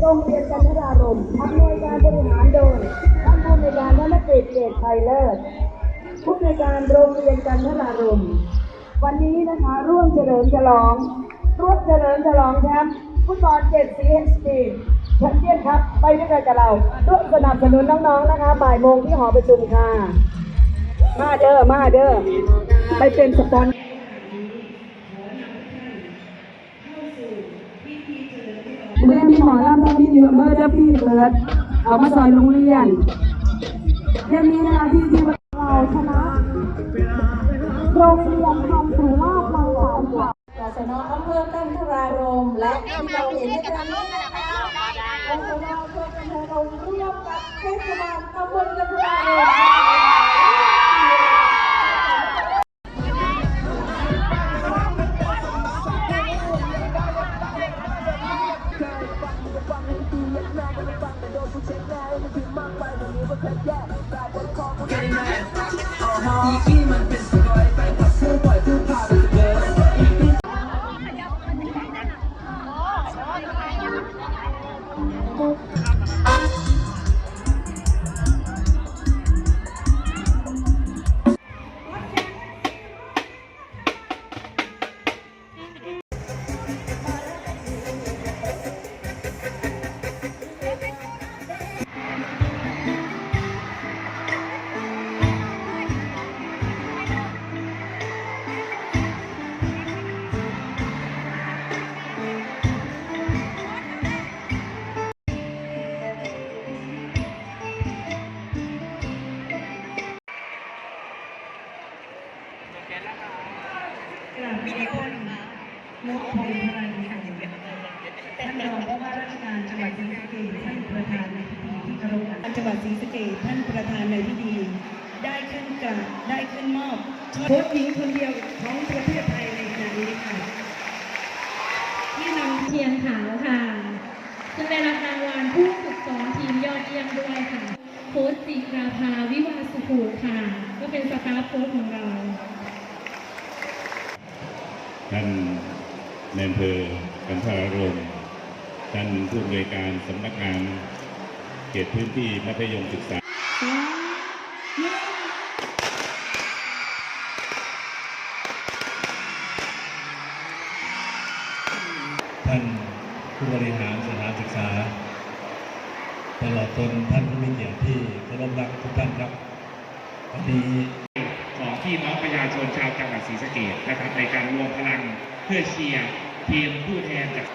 โรงเรียนจันทรารมอำนวยการบริหารโดยท่านผู้ในการนนกฤเกตไพยเลิศผู้ในการโรงเรียนจันทรารมวันนี้นะคะร่วมเฉลิมฉลองร่วมเฉลิมฉลองแชมป์ฟุตบอลเจ็ดสีเอ็นสีแชมเปี้ยนครับ ไปด้วยกันกับเราร่วมสนับสนุนน้องๆนะคะบ่ายโมงที่หอประชุมค่ะ มาเด้อมาเด้อไปเป็นสปอนเซอร์ีเมื่อเจ้าพี่เบิร์ดเอามาซอยโรงเรียนยังมีนาทีที่เราชนะโรงเรียนทำถือว่าเราสามค่ะกศนอำเภอกันทรารมและที่เราเห็นในขณะนี้นะคะกศนอำเภอกันทรารร่วมกับเทศบาลตำบลกันทรารม กรา วิดีโอนึ่งนกพงศ์พลันค่ะท่านรองผู้ว่าราชการจังหวัดศรีสะเกษท่านประธานในพิธีที่เคารพจังหวัดศรีสะเกษท่านประธานในพิธีได้ขึ้นกราบได้ขึ้นมอบโค้ชหญิงคนเดียวของประเทศไทยในขณะนี้ค่ะที่นำเทียนขาวค่ะซึ่งได้รับรางวัลผู้ฝึกสอนทีมยอดเยี่ยมด้วยค่ะโค้ชจิราภาวิวาสุขูค่ะ ก็เป็นสตาฟโค้ชของเรา ท่านในอำเภอกันทรารมท่านผู้อำนวยการสำนักงานเขตพื้นที่มัธยมศึกษา ท่านผู้บริหารสถานศึกษา ตลอดจนท่านผู้มีเกียรติที่เคารพรักทุกท่านครับวันนี้ พี่น้องประชาชนชาวจังหวัดศรีสะเกดนะครับในการรวมพลังเพื่อเชียร์ทีมผู้แทนจาก